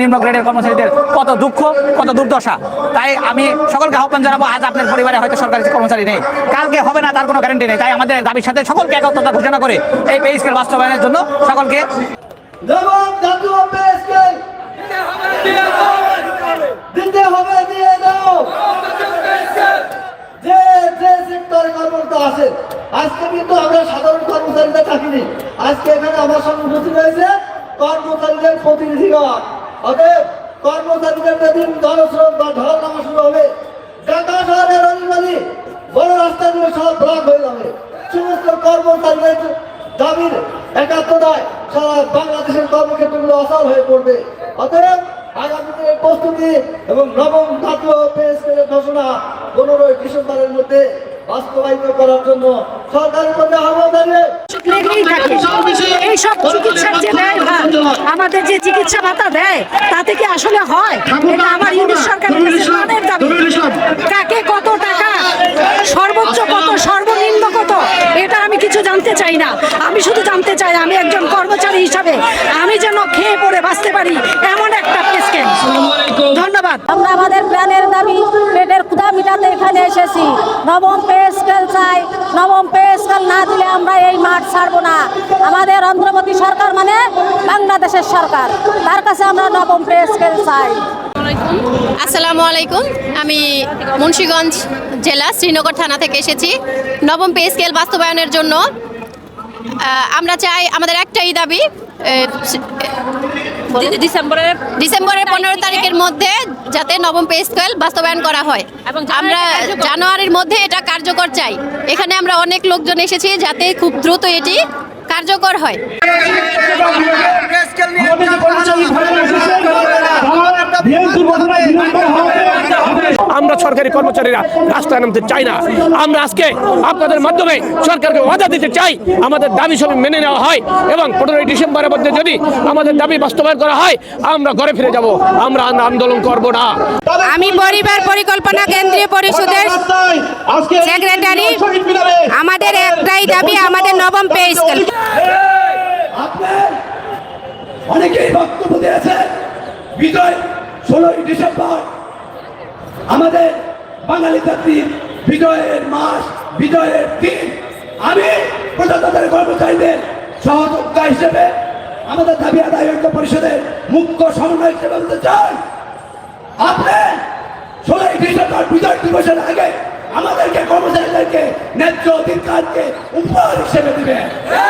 নিম্ন গ্রেডের কর্মচারীদের কত দুঃখ, কত দুর্দশা। তাই আমি সকলকে আহ্বান জানাব, আজ আপনার পরিবারে হয়তো সরকারি কর্মচারী নেই। কালকে হবে না, তার কোনো গ্যারান্টি নেই। তাই আমাদের দাবির সাথে সকলকে একত্রতা ঘোষণা করে এই পে স্কেল বাস্তবায়নের জন্য সকলকে আজকে কিন্তু আমরা আজকে কর্মচারীদের প্রতিনিধিগণ অতএব কর্মচারীদের যেদিন জনস্রোত বা ঢল নামা শুরু হবে। ঢাকা শহরের অনিবাদী বড় রাস্তাগুলো সব ব্লক হয়ে যাবে। সমস্ত কর্মচারীদের দাবির একাত্মতায় সারা বাংলাদেশের কর্মক্ষেত্রগুলো অচল হয়ে পড়বে। অতএব আগামী দিনের প্রস্তুতি এবং নবম জাতীয় পে স্কেলের ঘোষণা পনেরোই ডিসেম্বরের মধ্যে বাস্তবায়িত করার জন্য সরকারের মধ্যে আহ্বান জানিয়ে এইসব চিকিৎসার যে আমাদের যে চিকিৎসা ভাতা দেয় তাতে কি আসলে হয়? এটা আমার ইংলিশ সরকারের কাছে দাবি। কাকে কত টাকা? সর্বোচ্চ কত সর্বনিম্ন কত? এটা আমি কিছু জানতে চাই না। আমি শুধু জানতে চাই আমি একজন কর্মচারী হিসাবে আমি যেন খেয়ে পড়ে বাঁচতে পারি এমন একটা ধন্যবাদ। আমরা আমাদের প্ল্যানের দাবি পেটের ক্ষুধা মিটাতে এখানে এসেছি। নবম পে স্কেল চাই ছাড়বো না। আমাদের অন্ধ্রপতি সরকার মানে বাংলাদেশের সরকার। তার কাছে আমরা নবম প্রেস স্কেল চাই। আসসালামু আলাইকুম। আমি মুন্সীগঞ্জ জেলা, শ্রীনগর থানা থেকে এসেছি। নবম পে স্কেল বাস্তবায়নের জন্য আমরা চাই, আমাদের একটাই দাবি ডিসেম্বরের ডিসেম্বরের পনেরো তারিখের মধ্যে যাতে নবম পে স্কেল বাস্তবায়ন করা হয়। এবং আমরা জানুয়ারির মধ্যে এটা কার্যকর চাই। এখানে আমরা অনেক লোকজন এসেছি যাতে খুব দ্রুত এটি কার্যকর হয়। সরকারি কর্মচারীরা রাস্তায় নামতে চাই না। আমরা আজকে আপনাদের মাধ্যমে সরকারকে ওয়াদা দিতে চাই আমাদের দাবি সব মেনে নেওয়া হয় এবং পনেরোই ডিসেম্বরের মধ্যে যদি আমাদের দাবি বাস্তবায়ন করা হয় আমরা ঘরে ফিরে যাব। আমরা আন্দোলন করব না। আমি পরিবার পরিকল্পনা কেন্দ্রীয় পরিষদের সেক্রেটারি আমাদের একটাই দাবি আমাদের নবম পে স্কেল। অনেকেই বক্তব্য দিয়েছেন বিজয় ষোলোই ডিসেম্বর। আমাদের বাঙালি জাতির বিজয়ের মাস, বিজয়ের দিন। আমি প্রজাতন্ত্রের কর্মচারীদের সহযোগিতা হিসেবে আমাদের দাবি আদায় পরিষদের মুখ্য সমন্বয় হিসেবে বলতে চাই, আপনি ষোলোই ডিসেম্বর বিজয় দিবসের আগে আমাদেরকে কর্মচারীদেরকে ন্যায্য অধিকারকে উপহার হিসেবে দিবেন।